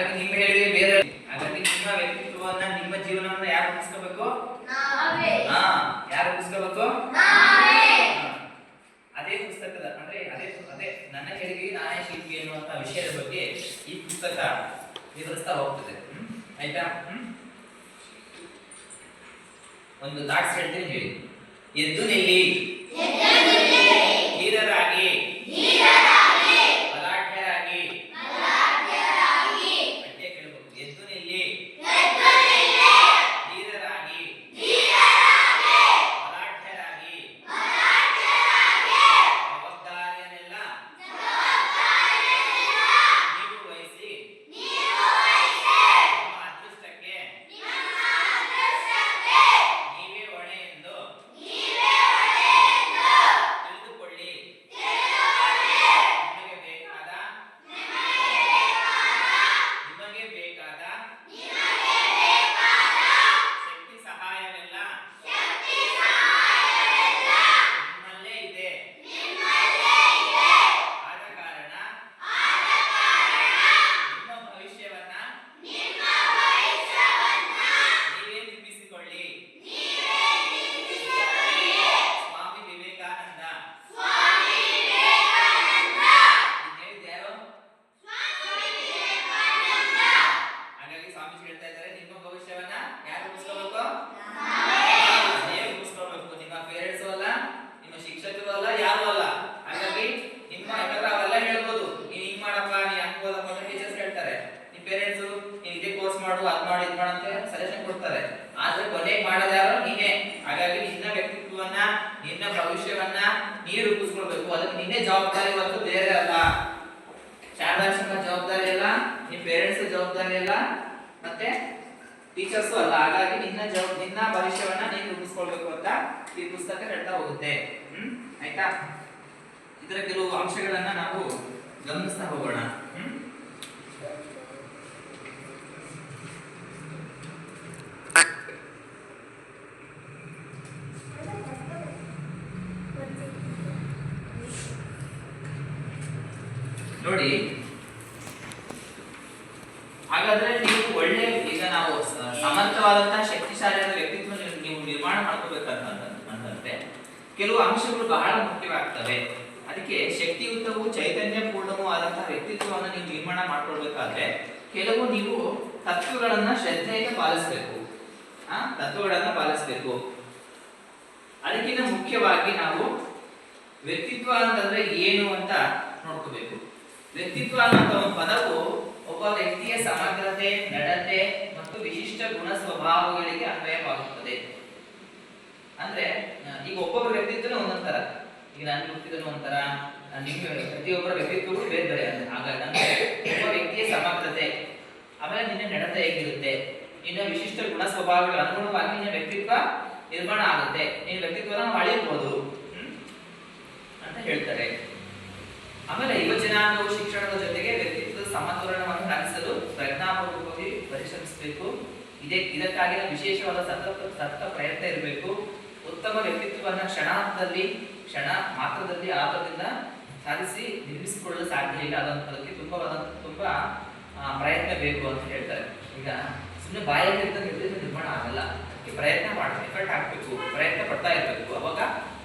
ಹಾಗಾಗಿ ನಿಮ್ಮ ಹೇಳಿಕೆ ಬೇರೆ ಹಾಗಾಗಿ ನಿಮ್ಮ ವ್ಯಕ್ತಿತ್ವವನ್ನ ನಿಮ್ಮ ಜೀವನವನ್ನ ಯಾರು ರೂಪಿಸ್ಕೋಬೇಕು ಹಾ ಯಾರು ರೂಪಿಸ್ಕೋಬೇಕು. ಅದೇ ಪುಸ್ತಕದ ಅಂದ್ರೆ ಅದೇ ಅದೇ ನನ್ನ ಹೇಳಿಕೆ ನಾನೇ ಶಿಲ್ಪಿ ಎನ್ನುವಂತ ವಿಷಯದ ಬಗ್ಗೆ ಈ ಪುಸ್ತಕ ವಿವರಿಸ್ತಾ ಹೋಗ್ತದೆ. ಆಯ್ತಾ? ಒಂದು ಥಾಟ್ಸ್ ಹೇಳ್ತೀನಿ ಹೇಳಿ. ಎದ್ದು ನಿಲ್ಲಿ. ಕೊಡ್ತಾರೆ ಆದ್ರೆ ಕೊನೆಗೆ ಮಾಡೋದು ಯಾರು ನೀನೇ. ಹಾಗಾಗಿ ನಿನ್ನ ವ್ಯಕ್ತಿತ್ವವನ್ನ, ನಿನ್ನ ಭವಿಷ್ಯವನ್ನ ನೀ ರೂಪಿಸ್ಕೊಳ್ಬೇಕು. ಅದಕ್ಕೆ ನಿನ್ನೆ ಜವಾಬ್ದಾರಿ ಮತ್ತು ಬೇರೆ ಅಲ್ಲ. ಶಾರದಾಶ್ರಮ ಜವಾಬ್ದಾರಿ ಅಲ್ಲ ನಿಮ್ ಪೇರೆಂಟ್ಸ್ ಜವಾಬ್ದಾರಿ ಅಲ್ಲ, ಮತ್ತೆ ಟೀಚರ್ಸು ಅಲ್ಲ. ಹಾಗಾಗಿ ನಿನ್ನ ಜವಾಬ್ ನಿನ್ನ ಭವಿಷ್ಯವನ್ನ ನೀನ್ ರೂಪಿಸ್ಕೊಳ್ಬೇಕು ಅಂತ ಈ ಪುಸ್ತಕ ಹೇಳ್ತಾ ಹೋಗುತ್ತೆ. ಹ್ಮ್? ಆಯ್ತಾ? ಇದರ ಕೆಲವು ಅಂಶಗಳನ್ನ ನಾವು ಗಮನಿಸ್ತಾ ಹೋಗೋಣ. ನೋಡಿ, ಹಾಗಾದ್ರೆ ನೀವು ಒಳ್ಳೆ ಈಗ ನಾವು ಸಮರ್ಥವಾದಂತಹ ಶಕ್ತಿಶಾಲಿಯಾದ ವ್ಯಕ್ತಿತ್ವ ನೀವು- ನಿರ್ಮಾಣ ಮಾಡ್ಕೋಬೇಕಂತ ಅಂತಂದ್ರೆ, ಕೆಲವು ಅಂಶಗಳು ಬಹಳ ಮುಖ್ಯವಾಗ್ತವೆ. ಅದಕ್ಕೆ ಶಕ್ತಿಯುತವೂ ಚೈತನ್ಯ ಪೂರ್ಣವೂ ಆದಂತಹ ವ್ಯಕ್ತಿತ್ವವನ್ನು ನೀವು ನಿರ್ಮಾಣ ಮಾಡ್ಕೊಳ್ಬೇಕಾದ್ರೆ, ಕೆಲವು ನೀವು ತತ್ವಗಳನ್ನ ಶ್ರದ್ಧೆಯಿಂದ ಪಾಲಿಸಬೇಕು. ಆ, ತತ್ವಗಳನ್ನ ಪಾಲಿಸಬೇಕು. ಅದಕ್ಕಿಂತ ಮುಖ್ಯವಾಗಿ ನಾವು ವ್ಯಕ್ತಿತ್ವ ಅಂತಂದ್ರೆ ಏನು ಅಂತ ನೋಡ್ಕೋಬೇಕು. ವ್ಯಕ್ತಿತ್ವ ಅನ್ನೋ ಒಂದು ಪದವು ಒಬ್ಬ ವ್ಯಕ್ತಿಯ ಸಮಗ್ರತೆ ನಡತೆ ಮತ್ತು ವಿಶಿಷ್ಟ ಗುಣ ಸ್ವಭಾವಗಳಿಗೆ ಅನ್ವಯವಾಗುತ್ತದೆ. ಅಂದ್ರೆ ಈಗ ಒಬ್ಬೊಬ್ಬರ ವ್ಯಕ್ತಿತ್ವನೇ ಒಂದೊಂದ್ ತರ. ಈಗ ನಾನು ವ್ಯಕ್ತಿತ್ವ ಒಂಥರ ನಿಮ್ಗೆ ಪ್ರತಿಯೊಬ್ಬರ ವ್ಯಕ್ತಿತ್ವಗಳು ಬೇರೆ ಬೇರೆ ಹಾಗಾಗಿ ಒಬ್ಬ ವ್ಯಕ್ತಿಯ ಸಮಗ್ರತೆ, ಆಮೇಲೆ ನಿನ್ನ ನಡತೆ ಹೇಗಿರುತ್ತೆ, ನಿನ್ನ ವಿಶಿಷ್ಟ ಗುಣ ಸ್ವಭಾವಗಳ ಅನುಗುಣವಾಗಿ ನಿನ್ನ ವ್ಯಕ್ತಿತ್ವ ನಿರ್ಮಾಣ ಆಗುತ್ತೆ. ನಿನ್ನ ವ್ಯಕ್ತಿತ್ವನ ಅಳಿಯಬಹುದು? ಅಂತ ಹೇಳ್ತಾರೆ. ಆಮೇಲೆ ಯುವ ಜನಾಂಗವು ಶಿಕ್ಷಣದ ಜೊತೆಗೆ ವ್ಯಕ್ತಿತ್ವದ ಸಮತೋಲನವನ್ನು ಸಾಧಿಸಲು ಪ್ರಜ್ಞಾಪೂರ್ವಕವಾಗಿ ಪರಿಶ್ರಮಿಸಬೇಕು. ಇದೇ ಇದಕ್ಕಾಗಿ ವಿಶೇಷವಾದ ಸತತ ಸತತ ಪ್ರಯತ್ನ ಇರಬೇಕು. ಉತ್ತಮ ವ್ಯಕ್ತಿತ್ವವನ್ನು ಕ್ಷಣದಲ್ಲಿ ಕ್ಷಣ ಮಾತ್ರದಲ್ಲಿ ಆತದಿಂದ ಸಾಧಿಸಿ ನಿರ್ಮಿಸಿಕೊಳ್ಳಲು ಸಾಧ್ಯ. ಇಲ್ಲ ಅದನ್ನು ಅದಕ್ಕೆ ತುಂಬವಾದ, ತುಂಬಾ ಪ್ರಯತ್ನ ಬೇಕು ಅಂತ ಹೇಳ್ತಾರೆ. ಈಗ ಸುಮ್ಮನೆ ಬಾಯಲ್ಲಿ ನಿರ್ದೇಶ ನಿರ್ಮಾಣ ಆಗಲ್ಲ. ಪ್ರಯತ್ನ ಮಾಡಬೇಕು ಎಫರ್ಟ್ ಹಾಕಬೇಕು, ಪ್ರಯತ್ನ ಪಡ್ತಾ ಇರಬೇಕು. ಅವಾಗ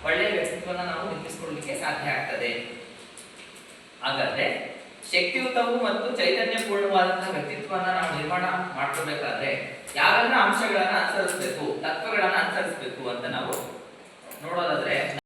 ಒಳ್ಳೆಯ ವ್ಯಕ್ತಿತ್ವನ ನಾವು ನಿರ್ಮಿಸಿಕೊಳ್ಳಲಿಕ್ಕೆ ಸಾಧ್ಯ ಆಗ್ತದೆ. ಹಾಗಾದ್ರೆ ಶಕ್ತಿಯುತವು ಮತ್ತು ಚೈತನ್ಯಪೂರ್ಣವಾದಂತಹ ವ್ಯಕ್ತಿತ್ವವನ್ನು ನಾವು ನಿರ್ಮಾಣ ಮಾಡ್ಕೋಬೇಕಾದ್ರೆ ಯಾವೆಲ್ಲ ಅಂಶಗಳನ್ನ ಅನುಸರಿಸಬೇಕು, ತತ್ವಗಳನ್ನ ಅನುಸರಿಸಬೇಕು ಅಂತ ನಾವು ನೋಡೋದಾದ್ರೆ